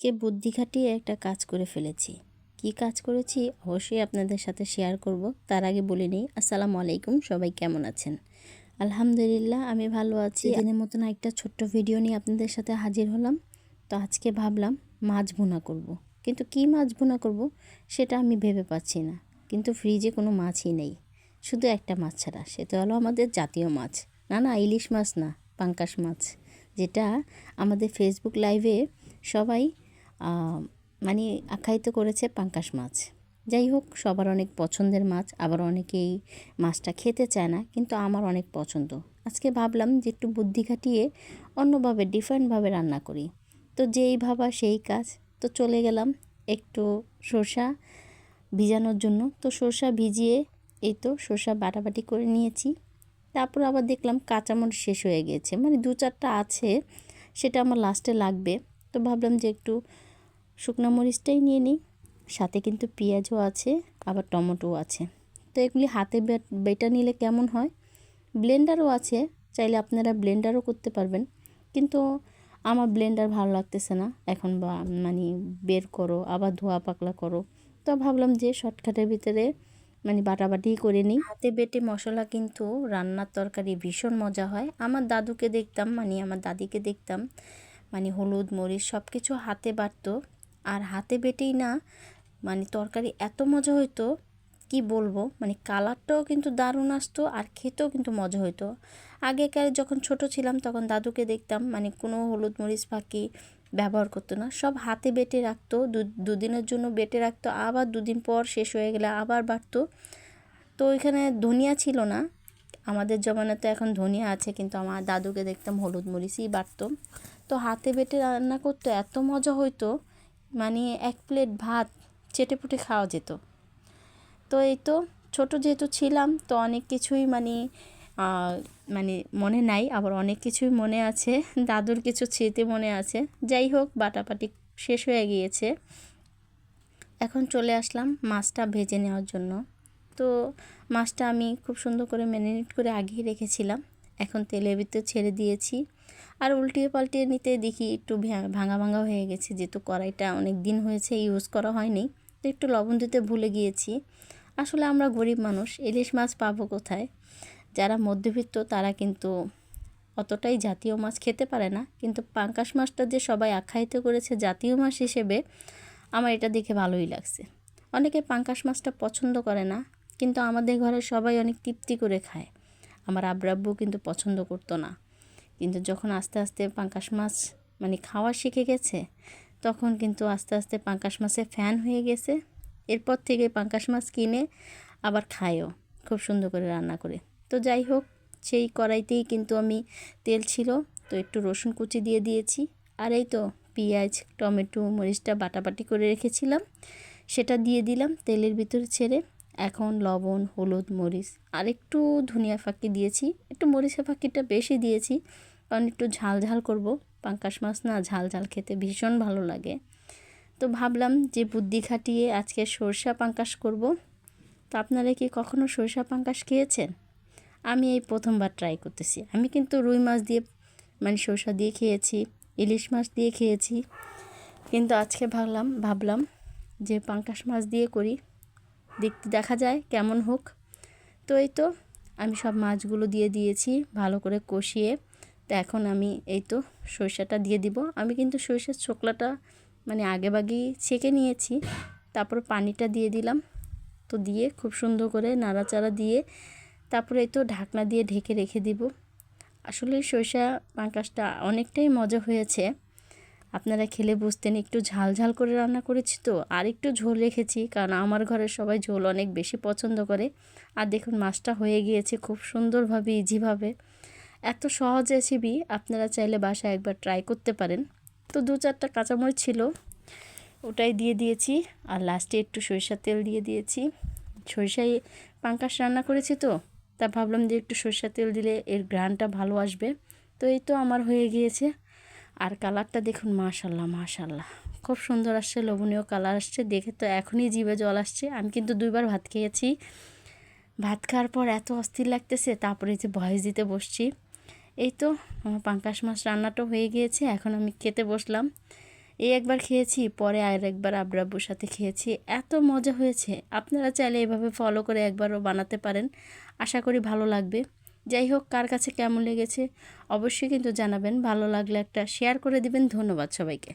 আজকে বুদ্ধি খাটিয়ে একটা কাজ করে ফেলেছি। কি কাজ করেছি অবশ্যই আপনাদের সাথে শেয়ার করব। তার আগে বলে নিই, আসসালামু আলাইকুম, সবাই কেমন আছেন? আলহামদুলিল্লাহ, আমি ভালো আছি। দিনের মতন একটা ছোট্ট ভিডিও নিয়ে আপনাদের সাথে হাজির হলাম। তো আজকে ভাবলাম মাছ ভুনা করব। কিন্তু কি মাছ ভুনা করব সেটা আমি ভেবে পাচ্ছি না। কিন্তু ফ্রিজে কোনো মাছই নেই। শুধু একটা মাছ ছাড়া। সেটা হলো আমাদের জাতীয় মাছ। না না, ইলিশ মাছ না, পাঙ্কাশ মাছ। যেটা আমাদের ফেসবুক লাইভে সবাই মানে আখ্যায়িত করেছে পাঙ্কাশ মাছ। যাই হোক, সবার অনেক পছন্দের মাছ, আবার অনেকেই মাছটা খেতে চায় না, কিন্তু আমার অনেক পছন্দ। আজকে ভাবলাম যে একটু বুদ্ধি খাটিয়ে অন্যভাবে, ডিফারেন্টভাবে রান্না করি। তো যেই ভাবা সেই কাজ। তো চলে গেলাম একটু সর্ষা ভিজানোর জন্য। তো সর্ষা ভিজিয়ে এই তো সর্ষা বাটাবাটি করে নিয়েছি। তারপর আবার দেখলাম কাঁচামরিচ শেষ হয়ে গিয়েছে মানে দু চারটা আছে, সেটা আমার লাস্টে লাগবে। তো ভাবলাম যে একটু শুকনো মরিচটাই নিয়ে নিই। সাথে কিন্তু পেঁয়াজও আছে, আবার টমেটোও আছে। তো এগুলি হাতে বেটা নিলে কেমন হয়? ব্লেন্ডারও আছে, চাইলে আপনারা ব্লেন্ডারও করতে পারবেন। কিন্তু আমার ব্লেন্ডার ভালো লাগতেছে না। এখন বা মানে বের করো, আবার ধোয়া পাকলা করো। তো ভাবলাম যে শর্টকাটের ভিতরে মানে বাটাবাটি করে নিই। হাতে বেটে মশলা কিন্তু রান্নার তরকারি ভীষণ মজা হয়। আমার দাদুকে দেখতাম মানে আমার দাদিকে দেখতাম মানে হলুদ, মরিচ সব কিছু হাতে বাটতো। আর হাতে বেটেই না মানে তরকারি এত মজা হইতো, কি বলব? মানে কালারটাও কিন্তু দারুণ আসতো আর খেতেও কিন্তু মজা হইতো। আগেকার যখন ছোট ছিলাম তখন দাদুকে দেখতাম মানে কোনো হলুদ মরিচ ফাঁকি ব্যবহার করতো না। সব হাতে বেটে রাখতো, দু, দুদিনের জন্য বেটে রাখতো, আবার দুদিন পর শেষ হয়ে গেলে আবার বাড়তো তো ওইখানে ধনিয়া ছিল না, আমাদের জমানাতে এখন ধনিয়া আছে, কিন্তু আমার দাদুকে দেখতাম হলুদ মরিচই বাড়তো তো হাতে বেটে রান্না করতো এত মজা হইতো মানে এক প্লেট ভাত চেটে পুটে খাওয়া যেত। তো এই তো ছোটো যেহেতু ছিলাম, তো অনেক কিছুই মানে মানে মনে নাই, আবার অনেক কিছুই মনে আছে, দাদুর কিছু স্মৃতি মনে আছে। যাই হোক, বাটাপাটি শেষ হয়ে গিয়েছে। এখন চলে আসলাম মাছটা ভেজে নেওয়ার জন্য। তো মাছটা আমি খুব সুন্দর করে ম্যারিনেট করে আগিয়ে রেখেছিলাম। এখন তেলের ভিতরে ছেড়ে দিয়েছি। আর উল্টিয়ে পাল্টিয়ে নিতে দেখি একটু ভাঙা ভাঙা হয়ে গেছে, যেহেতু কড়াইটা অনেক দিন হয়েছে ইউজ করা হয়নি, তো একটু লবণ দিতে ভুলে গিয়েছি। আসলে আমরা গরিব মানুষ, ইলিশ মাছ পাবো কোথায়? যারা মধ্যবিত্ত, তারা কিন্তু অতটাই জাতীয় মাছ খেতে পারে না, কিন্তু পাঙ্কাশ মাছটা যে সবাই আখ্যায়িত করেছে জাতীয় মাছ হিসেবে, আমার এটা দেখে ভালোই লাগছে। অনেকে পাঙ্কাশ মাছটা পছন্দ করে না, কিন্তু আমাদের ঘরে সবাই অনেক তৃপ্তি করে খায়। আমার আব্রাব্বু কিন্তু পছন্দ করতো না। কিন্তু যখন আস্তে আস্তে পাঙ্কাশ মাছ মানে খাওয়া শিখে গেছে, তখন কিন্তু আস্তে আস্তে পাঙ্কাশ মাছের ফ্যান হয়ে গেছে। এরপর থেকে পাঙ্কাশ মাছ কিনে আবার খায়ও, খুব সুন্দর করে রান্না করে। তো যাই হোক, সেই কড়াইতেই কিন্তু আমি তেল ছিল, তো একটু রসুন কুচি দিয়ে দিয়েছি। আর এই তো পেঁয়াজ, টমেটো, মরিচটা বাটাবাটি করে রেখেছিলাম, সেটা দিয়ে দিলাম তেলের ভিতরে ছেড়ে। এখন লবণ, হলুদ, মরিচ আর একটু ধনিয়া ফাঁকি দিয়েছি, একটু মরিচের ফাঁকিটা বেশি দিয়েছি কারণ একটু ঝাল ঝাল করব। পাঙ্কাশ মাছ না ঝাল ঝাল খেতে ভীষণ ভালো লাগে। তো ভাবলাম যে বুদ্ধি খাটিয়ে আজকে সরষা পাঙ্কাশ করব। তো আপনারা কি কখনো সরষা পাঙ্কাশ খেয়েছেন? আমি এই প্রথমবার ট্রাই করতেছি। আমি কিন্তু রুই মাছ দিয়ে মানে সরষা দিয়ে খেয়েছি, ইলিশ মাছ দিয়ে খেয়েছি। কিন্তু আজকে ভাবলাম ভাবলাম যে পাঙ্কাশ মাছ দিয়ে করি। দেখতে দেখা যায় কেমন হোক। তো এই তো আমি সব মাছগুলো দিয়ে দিয়েছি, ভালো করে কষিয়ে। তো এখন আমি এই তো সরিষাটা দিয়ে দিব। আমি কিন্তু সরিষার ছোকলাটা মানে আগে বাগেই ছেঁকে নিয়েছি। তারপর পানিটা দিয়ে দিলাম। তো দিয়ে খুব সুন্দর করে নাড়াচাড়া দিয়ে তারপরে এই তো ঢাকনা দিয়ে ঢেকে রেখে দিব। আসলে সরিষা পাঁকাশটা অনেকটাই মজা হয়েছে। আপনারা খেলে বুঝতেন একটু ঝাল ঝাল করে রান্না করেছি তো, আর একটু ঝোল রেখেছি কারণ আমার ঘরের সবাই ঝোল অনেক বেশি পছন্দ করে। আর দেখুন, মাছটা হয়ে গিয়েছে খুব সুন্দরভাবে ইজিভাবে এত সহজ রেসিপি আপনারা চাইলে বাসায় একবার ট্রাই করতে পারেন। তো দু চারটা কাঁচামরিচ ছিল, ওটাই দিয়ে দিয়েছি আর লাস্টে একটু সরিষার তেল দিয়ে দিয়েছি। সরিষায় পাঙ্কাশ রান্না করেছি তো, তা ভাবলাম যে একটু সরিষার তেল দিলে এর গ্রানটা ভালো আসবে। তো এই তো আমার হয়ে গিয়েছে। আর কালারটা দেখুন মাশাল্লাহ মাশাল্লাহ খুব সুন্দর আসছে, লোভনীয় কালার আসছে। দেখে তো এখনই জিভে জল আসছে। আমি কিন্তু দুইবার ভাত খেয়েছি। ভাত খাওয়ার পর এত অস্থির লাগতেছে, তারপরে যে ভয়েস দিতে বসছি। এই তো, আমার পাঙ্কাশ মাছ রান্নাটা হয়ে গিয়েছে, এখন আমি খেতে বসলাম। এই একবার খেয়েছি, পরে আর একবার আব্রাব্বুর সাথে খেয়েছি। এত মজা হয়েছে, আপনারা চাইলে এভাবে ফলো করে একবারও বানাতে পারেন, আশা করি ভালো লাগবে। যাই হোক, কার কাছে কেমন লেগেছে, অবশ্যই কিন্তু জানাবেন, ভালো লাগলে একটা শেয়ার করে দিবেন, ধন্যবাদ সবাইকে।